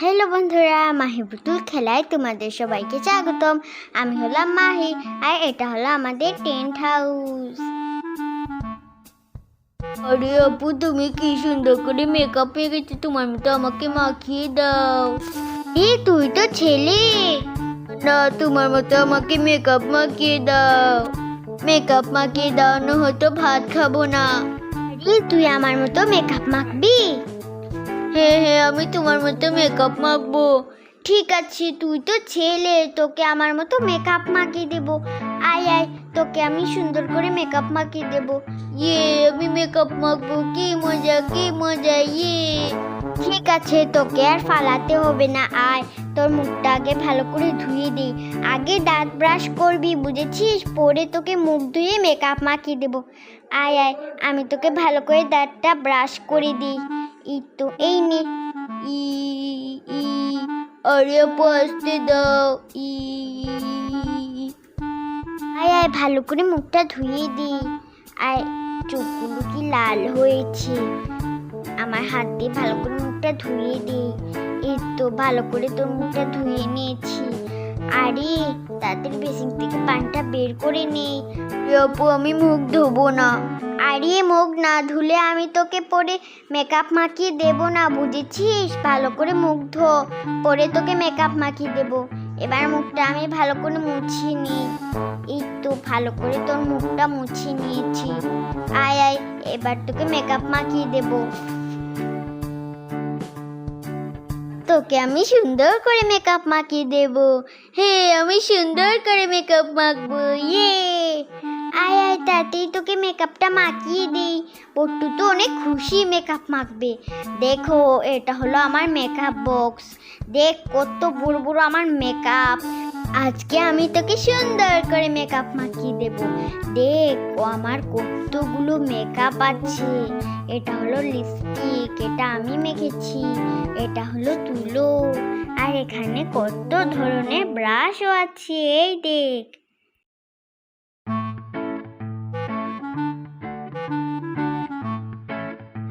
Hello বন্ধুরা মাহি পুতুল খেলায় তোমাদের সবাইকে স্বাগতম। আমি হলাম মাহি আর এটা হলো আমাদের টেন্ট হাউস আরে আপু তুমি কি সুন্দর করে মেকআপ হয়ে গেছে? তোমার মতো আমাকে মাখিয়ে দাও। এ তুই তো ছেলে। না তোমার মতো আমাকে মেকআপ মাখিয়ে দাও। মেকআপ মাখিয়ে দাও না হয়তো ভাত খাব না। আরে তুই আমার মতো মেকআপ মাখবি? হ্যাঁ হ্যাঁ আমি তোমার মতো মেকআপ মাখবো। ঠিক আছে, তুই তো ছেলে, তোকে আমার মতো মেকআপ মাখিয়ে দেব। আয় আয়, তোকে আমি সুন্দর করে মেকআপ মাখিয়ে দেব। ইয়ে আমি মেকআপ মাখবো, কি মজা কি মজা ইয়ে। ঠিক আছে, তোকে আর ফালাতে হবে না, আয়, তোর মুখটা আগে ভালো করে ধুয়ে দিই আগে দাঁত ব্রাশ করবি, বুঝেছিস? পরে তোকে মুখ ধুয়ে মেকআপ মাখিয়ে দেবো। আয় আয়, আমি তোকে ভালো করে দাঁতটা ব্রাশ করে দিই। এই তো এই নে। ই ই, আরে আসতে দাও, ই। আয় আয়, ভালো করে মুখটা ধুয়ে দিই। আর চোখগুলো কি লাল হয়েছে। আমার হাত দিয়ে ভালো করে মুখটা ধুয়ে দিই। এই তো, ভালো করে তোর মুখটা ধুয়ে নিয়েছি। আরে, তাদের বেসিন থেকে পানটা বের করে নেই আপু আমি মুখ ধোবো না। আরে, মুখ না ধুলে আমি তোকে পরে মেকআপ মাখিয়ে দেবো না, বুঝেছিস? ভালো করে মুখ ধো। পরে তোকে মেকআপ মাখিয়ে দেবো। এবার মুখটা আমি ভালো করে মুছিয়ে নিই এই তো, ভালো করে তোর মুখটা মুছিয়ে নিয়েছি। আয় আয়, এবার তোকে মেকআপ মাখিয়ে দেবো। তোকে আমি সুন্দর করে মেকআপ মাখিয়ে দেব। হে, আমি সুন্দর করে মেকআপ মাখবো ইয়ে। আয় আয় তাতেই তোকে মেকআপটা মাখিয়ে দিই। পট্টু তো অনেক খুশি মেকআপ মাখবে। দেখো, এটা হলো আমার মেকআপ বক্স দেখ, কত বড় বড় আমার মেকআপ আজকে আমি তোকে সুন্দর করে মেকআপ মাখিয়ে দেব। দেখ, ও আমার কতগুলো মেকআপ আছে। এটা হলো লিপস্টিক এটা আমি মেখেছি, এটা হলো তুলো, আর এখানে কত ধরনের ব্রাশও আছে, এই দেখ।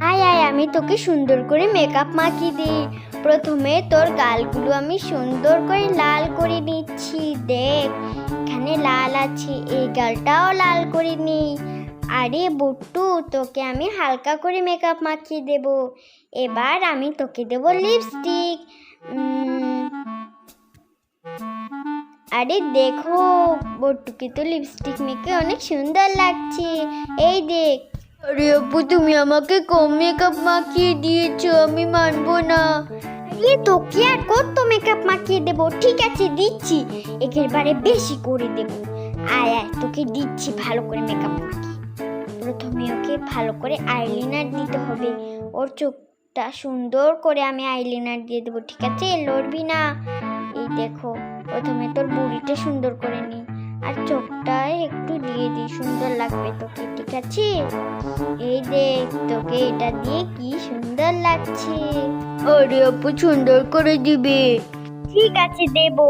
আয় আয়, আমি তোকে সুন্দর করে মেকআপ মাখিয়ে দিই। প্রথমে তোর গালগুলো আমি সুন্দর করে লাল করে নিচ্ছি, দেখ। এখানে লাল আছে, এই গালটাও লাল করে নিই আরে বুট্টু, তোকে আমি হালকা করে মেকআপ মাখিয়ে দেব। এবার আমি তোকে দেব লিপস্টিক আরে দেখো, বট্টুকে তো লিপস্টিক মেখে অনেক সুন্দর লাগছে। এই দেখ আরে আপু, তুমি আমাকে কম মেকআপ মাখিয়ে দিয়েছ, আমি মানবো না। আরে তোকে আর কত মেকআপ মাখিয়ে দেবো? ঠিক আছে, দিচ্ছি। একেবারে বেশি করে দেবো। আয় আয়, তোকে দিচ্ছি ভালো করে মেকআপ মাখিয়ে। প্রথমে ওকে ভালো করে আইলাইনার দিতে হবে। ওর চোখটা সুন্দর করে আমি আইলাইনার দিয়ে দেবো, ঠিক আছে? লড়বি না। এই দেখো, প্রথমে তোর বুড়িটা সুন্দর করে নিই আর চোখটা একটু দিয়ে দিই, সুন্দর লাগবে তোকে, ঠিক আছে? এই দেখ, তোকে এটা দিয়ে কি সুন্দর লাগছে। আরে আপু সুন্দর করে দিবে। ঠিক আছে, দেবো।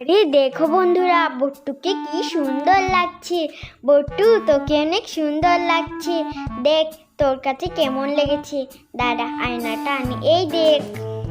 আরে দেখো বন্ধুরা, বট্টুকে কি সুন্দর লাগছে। বট্টু, তোকে অনেক সুন্দর লাগছে। দেখ তোর কাছে কেমন লেগেছে? দাদা আয়নাটা আনি। এই দেখ।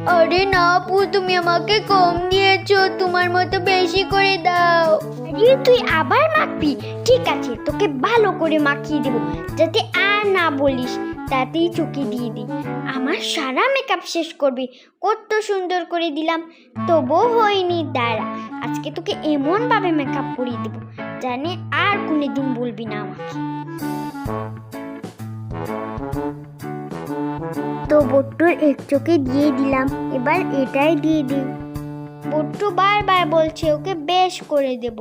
আরে না আপু তুমি আমাকে কম দিয়েছ। তোমার মতো বেশি করে দাও। আরে, তুই আবার মাখবি? ঠিক আছে, তোকে ভালো করে মাখিয়ে দেবো, যাতে আর না বলিস। তাতেই চুকি দিয়ে দিই। আমার সারা মেকআপ শেষ করবি। কত সুন্দর করে দিলাম। তবুও হয়নি, দাঁড়া। আজকে তোকে এমনভাবে মেকআপ করিয়ে দেবো, জানে আর কোনোদিন বলবি না আমাকে। তো বট্টুর এক চোখে দিয়ে দিলাম। এবার এটাই দিয়ে দিই। বট্টু বারবার বলছে, ওকে বেশ করে দেব।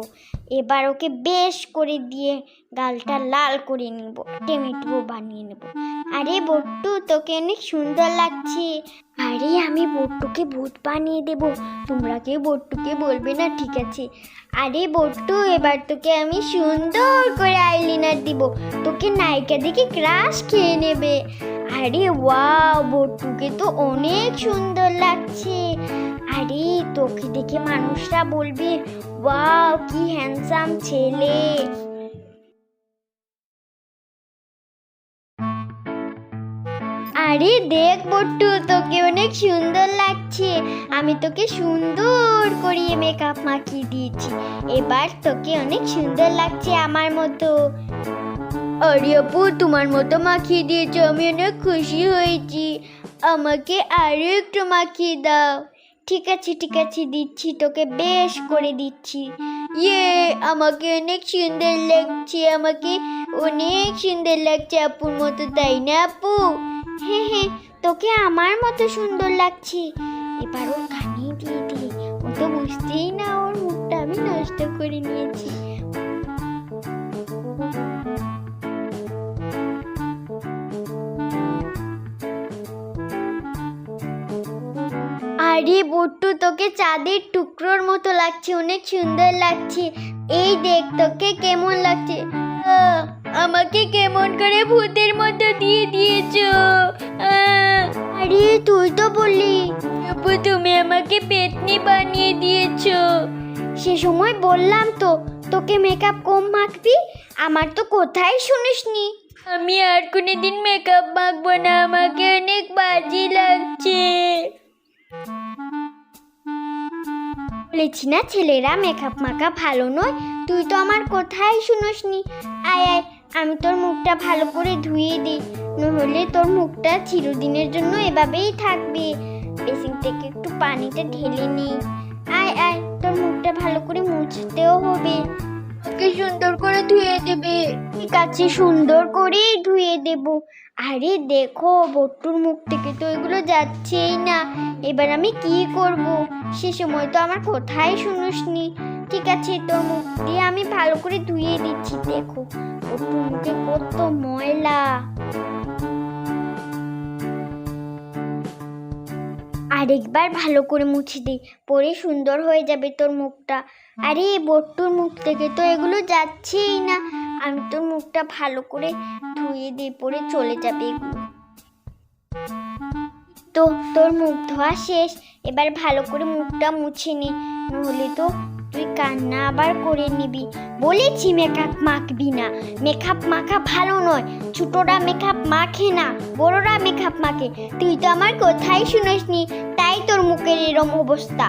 এবার ওকে বেশ করে দিয়ে গালটা লাল করে নিব টেমেটো বানিয়ে নেব। আরে বট্টু তোকে অনেক সুন্দর লাগছে। আরে আমি বট্টুকে ভূত বানিয়ে দেব। তোমরা কেউ বট্টুকে বলবে না ঠিক আছে। আরে বট্টু এবার তোকে আমি সুন্দর করে আইলিনার দিব। তোকে নায়িকা দেখে ক্রাশ খেয়ে নেবে। আরে ওয়াও বট্টুকে তো অনেক সুন্দর লাগছে। আরে তোকে দেখে মানুষরা বলবে ওয়াও কি হ্যান্ডসাম ছেলে। আরে দেখ বট্টু, তোকে অনেক সুন্দর লাগছে। আমি তোকে সুন্দর করিয়ে মেকআপ মাখিয়ে দিয়েছি। এবার তোকে অনেক সুন্দর লাগছে আমার মতো। আরে আপু, তোমার মতো মাখিয়ে দিয়েছ, আমি অনেক খুশি হয়েছি। আমাকে আরও একটু মাখিয়ে দাও। ঠিক আছে ঠিক আছে দিচ্ছি তোকে বেশ করে দিচ্ছি। ইয়ে আমাকে অনেক সুন্দর লাগছে আমাকে অনেক সুন্দর লাগছে আপুর মতো তাই না আপু? হ্যাঁ হ্যাঁ তোকে আমার মতো সুন্দর লাগছে। এবার ওর কানে দিয়ে দিই ও তো বুঝতেই না ওর মুখটা আমি নষ্ট করে নিয়েছি। বট্টু তোকে চাঁদের টুকরোর মতো লাগছে, অনেক সুন্দর লাগছে। এই দেখ তোকে কেমন লাগছে। আমাকে কেমন করে ভূতের মতো দিয়ে দিয়েছ। আরে তুই তো বললি আপু তুমি আমাকে পেতনি বানিয়ে দিয়েছ। সে সময় বললাম তো, তোকে মেকআপ কম মাখবি? আমার তো কোথায় শুনিসনি? আমি আর কোনোদিন মেকআপ মাখবো না, আমাকে অনেক বাজে লাগছে। বলেছি না, ছেলেরা মেকআপ মাখা ভালো নয়। তুই তো আমার কোথায় শুনিসনি। আয় আয়, আমি তোর মুখটা ভালো করে ধুয়ে দিই নহলে তোর মুখটা চিরদিনের জন্য এভাবেই থাকবে। বেসিন থেকে একটু পানিটা ঢেলে নিই আয় আয়, তোর মুখটা ভালো করে মুছতেও হবে। আমাকে সুন্দর করে ধুয়ে দেবে। ঠিক আছে, সুন্দর করেই ধুয়ে দেব। আরে দেখো বট্টুর মুখ থেকে তো এগুলো যাচ্ছেই না। এবার আমি কি করব? সে সময় তো আমার কোথায় শুনিসনি। ঠিক আছে, তো মুখ দিয়ে আমি ভালো করে ধুয়ে দিচ্ছি, দেখো। বট্টুর মুখে কত ময়লা। আরেকবার ভালো করে মুছে দিই পরে সুন্দর হয়ে যাবে তোর মুখটা। আরে, বট্টুর মুখ থেকে তো এগুলো যাচ্ছেই না। আমি তোর মুখটা ভালো করে ধুয়ে দিই পরে চলে যাবে তো তোর মুখ ধোয়া শেষ, এবার ভালো করে মুখটা মুছে নি নহলে তো তুই কান্না আবার করে নিবি। বলেছি মেকআপ মাখবি না। মেকআপ মাখা ভালো নয়। ছোটরা মেকআপ মাখে না। বড়রা মেকআপ মাখে। তুই তো আমার কোথায় শুনিসনি। তাই তোর মুখের এরম অবস্থা।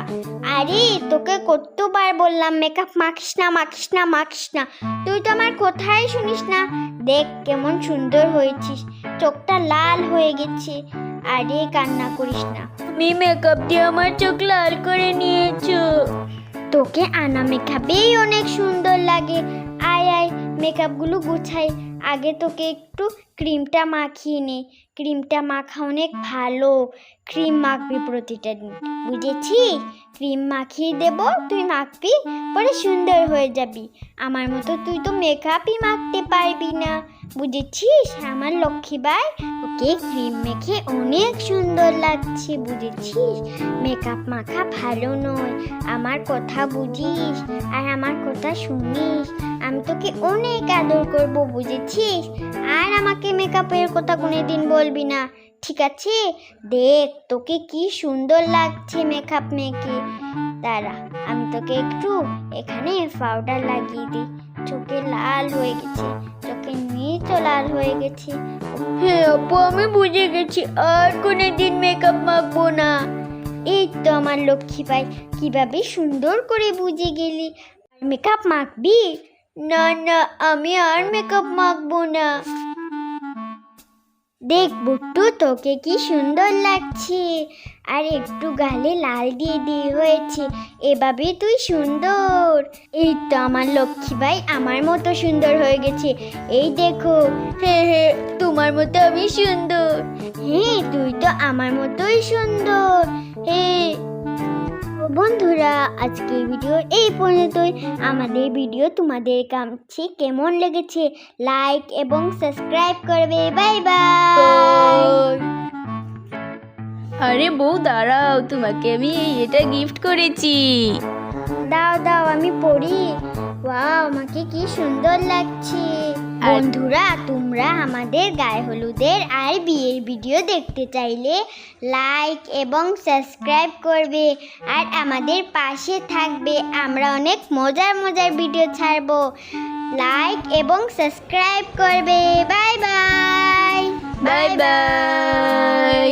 আরে, তোকে কতবার বললাম মেকআপ মাখিস না মাখিস না মাখিস না। তুই তো আমার কথাই শুনিস না। দেখ কেমন সুন্দর হয়েছিস। চোখটা লাল হয়ে গেছে। আরে, কান্না করিস না। তুমি মেকআপ দিয়ে আমার চোখ লাল করে নিয়েছো তোকে আনা মেকআপেই অনেক সুন্দর লাগে। আয় আয় মেকআপগুলো গুছাই। আগে তোকে একটু ক্রিমটা মাখিয়ে নে। ক্রিমটা মাখা অনেক ভালো। ক্রিম মাখবি প্রতিটা দিন। বুঝেছিস ক্রিম মাখিয়ে দেব, তুই মাখবি, পরে সুন্দর হয়ে যাবি। আমার মতো তুই তো মেকআপই মাখতে পারবি না। বুঝেছিস? আমার লক্ষ্মীবার ওকে ক্রিম মেখে অনেক সুন্দর লাগছে, বুঝেছিস? মেকআপ মাখা ভালো নয়। আমার কথা বুঝিস আর আমার কথা শুনিস। আমি তোকে অনেক আদর করব, বুঝেছিস? আর মেকআপের কথা কোনোদিন বলবি না। ঠিক আছে? দেখ, তোকে কি সুন্দর লাগছে মেকআপ মেখে দাঁড়া, আমি তোকে একটু এখানে পাউডার লাগিয়ে দিই। চোখে লাল হয়ে গেছে, চোখের নিচও লাল হয়ে গেছে। হ্যাঁ আপু আমি বুঝে গেছি, আর কোনো দিন মেকআপ মাখবো না। এই তো আমার লক্ষ্মী পাই কীভাবে সুন্দর করে বুঝে গেলি। মেকআপ মাখবি? না না, আমি আর মেকআপ মাখবো না। দেখ বুট্টু তোকে কি সুন্দর লাগছে। আর একটু গালে লাল দিয়ে দিয়ে হয়েছে। এভাবে তুই সুন্দর। এই তো আমার লক্ষ্মী ভাই আমার মতো সুন্দর হয়ে গেছে। এই দেখো হ্যাঁ হ্যাঁ তোমার মতো আমি সুন্দর। হ্যাঁ তুই তো আমার মতোই সুন্দর। হ্যাঁ বন্ধুরা আজকে ভিডিও এই পর্যন্তই। আমাদের ভিডিও তোমাদের কাছে কেমন লেগেছে লাইক এবং সাবস্ক্রাইব করবে। বাই বাই আরে বউ দাঁড়াও তোমাকে আমি এটা গিফট করেছি। দাও দাও আমি পড়ি ওয়াও আমাকে কি সুন্দর লাগছে। বন্ধুরা তোমরা আমাদের গায়ে হলুদের আর বিয়ের ভিডিও দেখতে চাইলে লাইক এবং সাবস্ক্রাইব করবে। আর আমাদের পাশে থাকবে আমরা অনেক মজার মজার ভিডিও ছাড়বো। লাইক এবং সাবস্ক্রাইব করবে। Bye bye bye bye